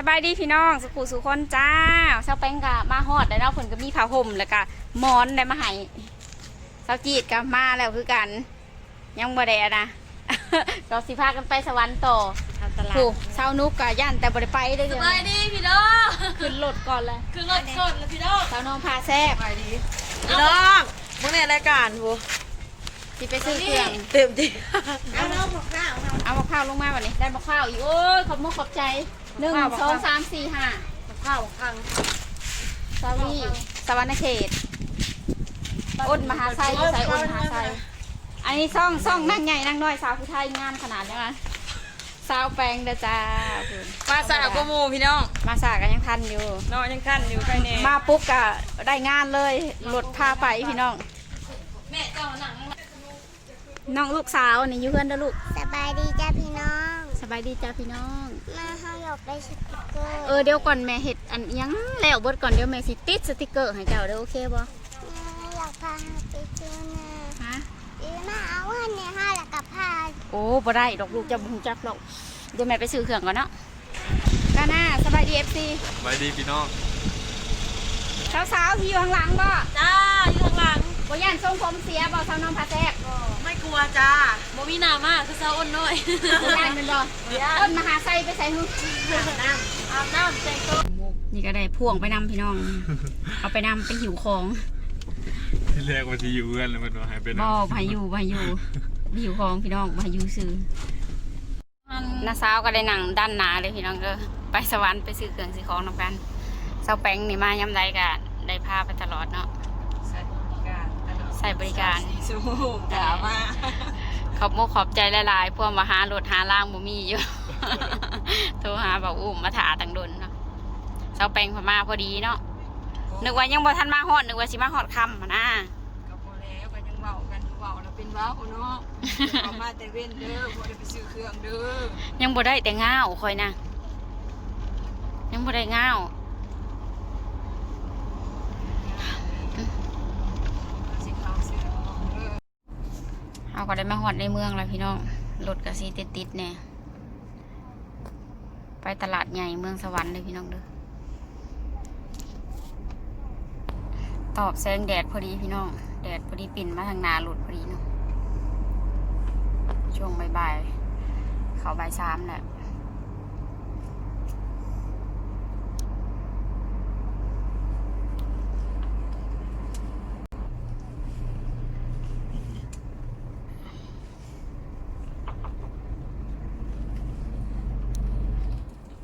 สบายดีพี่น้องสุขุสุคนจ้าเช้าแป้งกะมาฮอดแล้วเนาะเพิ่นก็มีผ้าห่มแล้วก็หมอนได้มาให้เช้าจีดก็มาแล้วคือกัน ยังบ่ได้อะนะ เราสิพากันไปสวรรค์ต่อทำตลาดผู้เช้านุกก็ย่านแต่บ่ได้ไปเด้อสเดี๋ยวบายนี้ดีพี่น้องขึ้นรถก่อนเลยคือรถสดแล้วพี่น้องเช้าน้องพาแซ่บไปดีพี่น้องมึงในรายการบูสิไปซื้อเครื่องเต็มที่เอาน้องบอกข้าวเอามะพร้าวลงมาวันนี้ได้มะพร้าวอีกโอ้ยขอบมุกขอบใจ หนึ่งสองสามสี่ห้าข้าวคังสาวีสวรรณเขตอ้นมหาไซอยู่ไซอ้นมหาไซอันนี้ซ่องซ่องนั่งใหญ่นั่งน้อยสาวผู้ไทยงามขนาดนี้มั้ยสาวแปลงเด้อจ้าคุณมาสาวกโมพี่น้อง มาสากันยังทันอยู่น้องยังขั้นอยู่ใครเน่มาปุ๊บก็ได้งานเลยรถพาไปพี่น้องแม่เจ้าหนังน้องลูกสาวนี่อยู่เพื่อนเด้อลูก สบายดีจ้าพี่น้อง สบายดีจ้าพี่น้อง มาเฮา อยากได้สติกเกอร์เออเดี๋ยวก่อนแม่เห็ดอันอิหยังแล้วเบิดก่อนเดี๋ยวแม่สิติดสติกเกอร์ให้เจ้าเด้อโอเคบ่แม่อยากพาไปเที่ยวนะฮะอีมาเอาเงินในห้าแล้วกับพาโอ้บ่ได้ดอกลูกจะบ่ฮู้จักหรอกเดี๋ยวแม่ไปซื้อเครื่องก่อนเนาะกาหน้าสบายดี FC สบายดีพี่น้องสาวๆที่อยู่ข้างหลังบ่จ้าอยู่ข้างหลัง บ่ย่านทรงผมเสียบ่สาวน้องพาแทรกไม่กลัวจ้าบ่มีหน้ามากคือเจ้าอ้นน้อยบ่ย่านเป็นบ่ต้นมหาไซไปใส่หูน้ำอาบน้ำแต่งตัวนี่ก็ได้พ่วงไปนำพี่น้อง เอาไปนำไปหิวของที่แรกว่าที่อยู่เพื่อนแล้วมันว่าหายไปไหนบ่พายุพายุหิวของพี่น้องพายุซื้อน้าสาวก็ได้นั่งด้านหน้าเลยพี่น้องเด้อไปสวรรค์ไปซื้อเครื่องซื้อของนํกันสาวแป้งนี่มายามใดก็ได้พาไปตลอดเนาะ ใส่บริการตลอด ใส่บริการสู้กามาขอบโมขอบใจหลายๆพวกมาหารถหาล่างบ่มีอยู่ โทรหาบอกอุ้มมาถาตังดนเนาะเสาแปลงพม่าพอดีเนาะนึกว่ายังบ่ทันมาฮอดนึกว่าสิมาฮอดค่ำหั้นนะก็พอแล้วก็ยังเบากันเบาแล้วเป็นเบาเนาะเอามาแต่เว้นเด้อบ่ได้ไปซื้อเครื่องเด้อยังบ่ได้แต่ง้าวคอยนะยังบ่ได้ง้าว สิเขาซื้อของเด้อ เอาก็ได้มาหอดในเมืองแล้วพี่น้องรถก็สิติดๆแน่ยไปตลาดใหญ่เมืองสวรรค์เลยพี่น้องเด้อตอบแสงแดดพอดีพี่น้อง แดดพอดีปิ่นมาทางนาหลุดพอดีเนาะช่วงบ่ายๆเขาบ่ายสามแหละ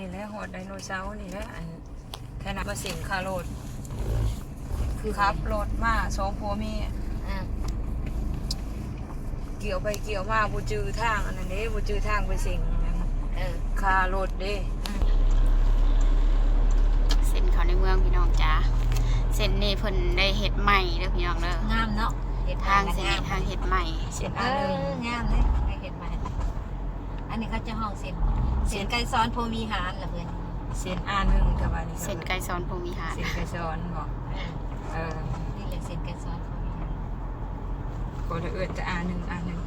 นี่แหละหอด ไดโนเสาร์นี่แหละอันแค่นั้นมาสิงคาโรดคือครับรถมาสองผัวเมียเกี่ยวไปเกี่ยวมาบูจือทางอันนั้นเด้บูจือทางไปสิงเออคารถเด้เส้นเขาในเมืองพี่น้องจ้าเส้นนี้เพิ่นได้เฮ็ดใหม่เด้อพี่น้องเด้องามเนาะเห็ดทางเส้นนี้ทางเฮ็ดใหม่เส้นเออันหนึงองามเลยให้เห็ดมาอั นนี้เขาจะห้องเส้นเส้นไก่ซ้อนโพมีหารล่ะเพื่อนเส้นอันหนึงกับอันนี้เส้นไก่ซอนภูมิหารเส้นไก่ซ้อนบอกเออนี่แหละเส้นไก่ซ้อนโพมีหารก็เลยเอื้อจะอันหนึงอันหนึง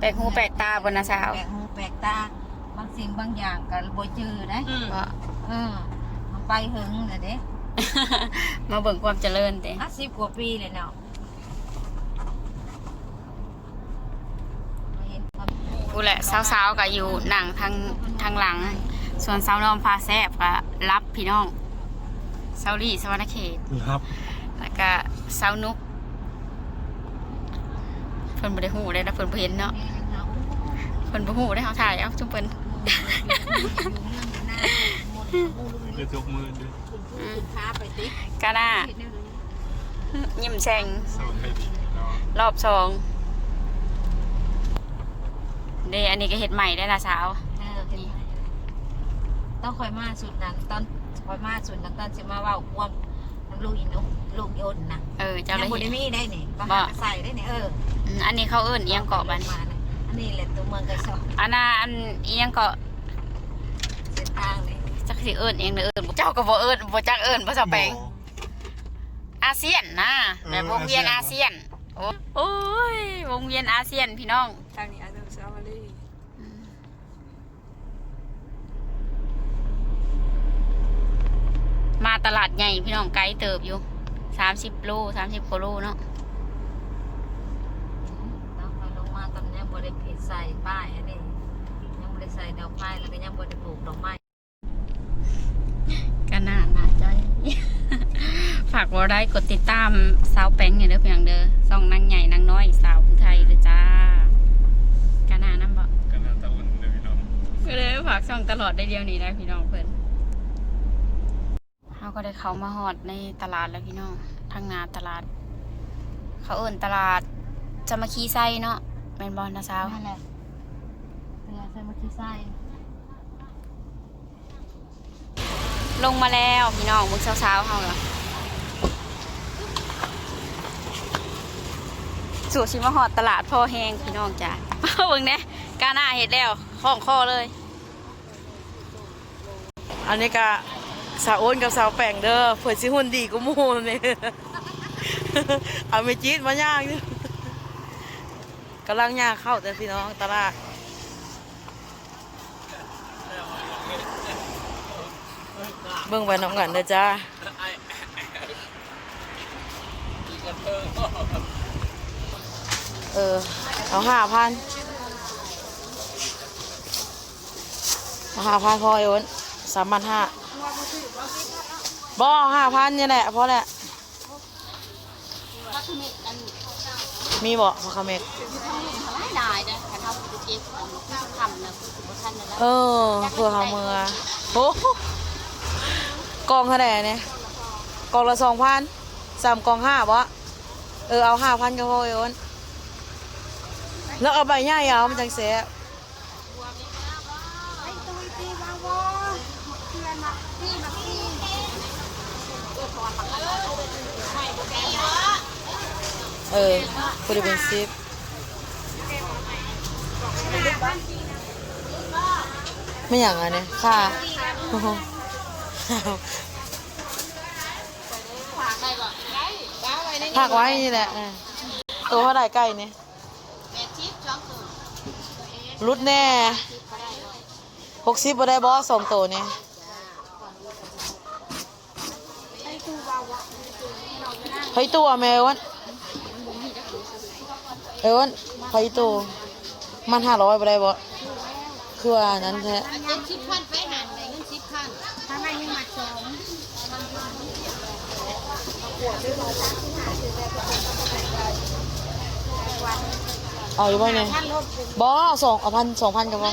แปลกหูแปลกตาบนนะสาวแปลกหูแปลกตาบางสิ่งบางอย่างก็บ่จือนะเพราะเออมัน ไปหึงน่ะเด้มาเบิ่งความเจริญเด้ห้าสิบกว่าปีเลยเนาะเห็นความกูแหละสาวๆก็อยู่หนังทางทางหลัง ส่วนสาวน้อมพาแซบก็รับพี่น้องสาวลี่สวรรณเขตครับแล้วก็สาวนุกเพิ่นบ่ได้ฮู้เลยนะเพิ่นบ่เห็นเนาะเนาะเพิ่นบ่ฮู้ได้เฮาถ่ายเอาจุ่มเพิ่น จะจกมือด้วยค้าไปติกาหน้ายิ้มแฉ่งสวัสดีเนาะรอบสองเดอันนี้ก็เฮ็ดใหม่ได้ละสาวต้องคอยมาสุดนั้นตอนคอยมาสุดนั้นตอนสิมาว่าควมลูกอินุลูกยนนะเออเจ้ายัละงบ่เฮ็ได้ดมีได้นี่มาบ่ใส่ได้นี่เอออันนี้เขาเอิ้นเอียงเกาะบันมาอันนี้แหละตัวเมืองกรสอนอันน่ะอันเอียงเกาะเส้นทางนี่ จักสิเอิ้นเอียงเด้อเอิ้นเจ้าก็บ่เอิ้นบ่จักเอิ้นบ่สาวแปลงโอ้อะอาเซียนนะแบบวงเวียนอาเซียนโอ้โอ้ยวงเวียนอาเซียนพี่น้องทางนี้อนุสาวรีย์มาตลาดใหญ่พี่น้องไกลเติบอยู่สามสิบโลสามสิบกว่าโลเนาะต้องคอยลงมาตอนนี้บริเพใส่ป้ายอันนี้ยังบริใส่ดอกไม้แล้วก็ยังบริปลูกดอกไม้ ก็น่าหนาใจ ฝากว่าได้กดติดตามสาวแป้งเนี่ยเด้อเพียงเด้อส่องนางใหญ่นางน้อยสาวผู้ไทยเลยจ้าก็น่านํบ่กันนาตะอุ่นเลยพี่น้องก็เลยฝากส่องตลอดได้เดียวนี้นะพี่น้องเพิ่นเขาก็ได้เข้ามาฮอดในตลาดแล้วพี่น้องทางหนาตลาด เขาเอิ้นตลาดจะมาคีไซเนาะแม่นบอลนะสาวนั่นแหละเวลาใส่มะขี้ไส้ลงมาแล้วพี่น้องมึงสาวๆเฮาเหรอ สู่ชิมาฮอดตลาดพ่อแห้งพี่น้องจ้ะเบิ่งเนี่ยกาหน้าเห็ดแล้วคล้องคอเลย อันนี้ก็สาวโอนกับสาวแป่งเด้อเผื่อสิหุ่นดีกูมูนี่เอาไม่จีดมาย่างอยู่กำลังย่างเข้าแต่พี่น้องตลาดเบิ่งไปน้ำกันเด้อจ้า ออ เอาห้าพันเอาห้าพันพอไอ้โอนสามพันห้าบ่ห้าพันนี่แหละพอแหละมีบ่พอคาเมกได้นะคันเฮาไปเก็บของทำนะบ่ทันแล้วเออเพื่อเขาเมือโอ้โหกองเท่าไหร่เนี่ยกองละสองพันสามกองห้าบ่เออเอาห้าพันก็พอไอ้โอน แล้วเอาใบหญ้ายาวมันจังเสียเออคุณได้เป็นซิปไม่อย่างไรเนี่ยค่ะผักไว้นี่แหละเออตัวเท่าไหร่ใกล้เนี่ย รุดแน่หกสิบบ่ได้บอสองตัวเนี่ยเฮ้ยตัวแมววันเอ้วันเฮ้ยตัวมันห้าร้อยบ่ได้บอคือว่านั้นแท้เอาอยู่บ่เนี่ ยบอสองเอาพันสองพันกับบ่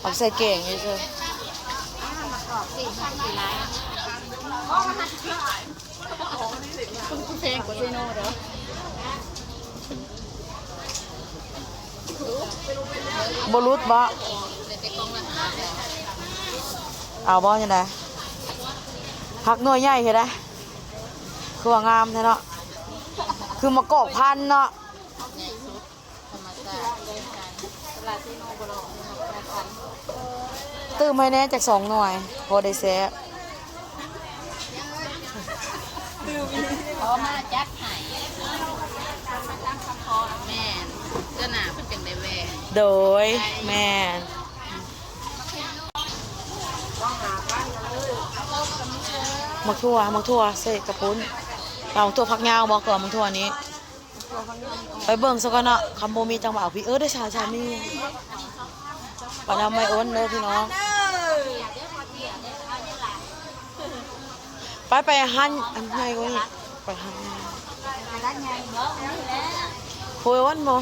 เอาใส่เก่งนี่เจ้บรุษบ่เอาบ่ยังไงพักหน่วยใหญ่เห็นไหมคือว่างามแท้เนาะคือมากอกพันเนาะ ตื้มให้แน่จากสองหน่วย พอได้แซ่พอมาจัดให้แม่นเจ้าหน้าเพิ่นจังได้แว่โดยแม่นมักทั่วมักทั่วใส่กระปุ้นเราตัวพักยาวบอกก่อนมักทั่วนี้ ไปเบิ่งซะก่อนเนาะคำโบมีจังหวะพี่เออได้ชาชามีปานำไม่อ้นเด้อพี่น้องไปไปหันอันไงก็นี่ไปหันโอ้ยวันบ่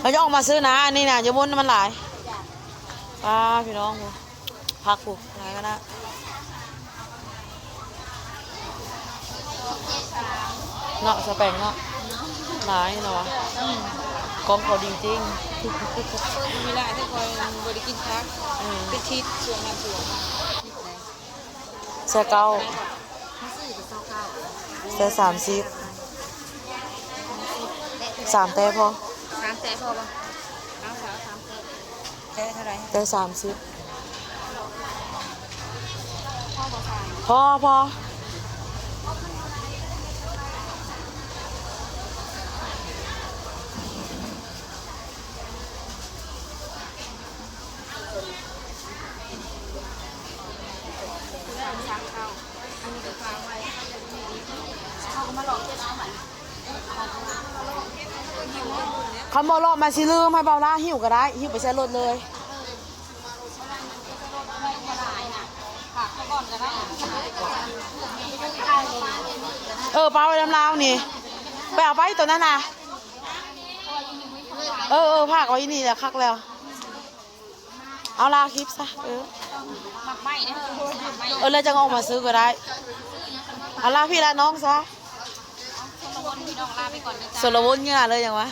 เราจะออกมาซื้อนะอันนี้นะจะวนมันหลายป้าพี่น้องพักกูหลายก็นะ เนาะสแปงเนาะหลายเนาะวะกองเขาดีจริงเวลาที่คอยบริกินพักอืมไปทิศช่วงน้ำท่วมเสื้อเก้าเสื้อสามสิบสามแต่พอสามแสนพอบ่เอาสาวสามแสนแค่เท่าไหรแต่สามสิบพพอพอ เขามาลอกมาสิลืมให้เบาล่าหิวก็ได้หิวไปใช้รถเลยเออปลาไปน้ำลาวนี่ไปเอาไปตัวนั้นน่ะเออเออภาคไว้นี่แหละคักแล้ว เอาลาคลิปซะเออเออแล้วจะออกมาซื้อก็ได้เอาลาพี่ลาน้องซะสรวนพี่น้องลาไปก่อนนะจ๊ะสรวนเงี้ยเลยอย่างวะ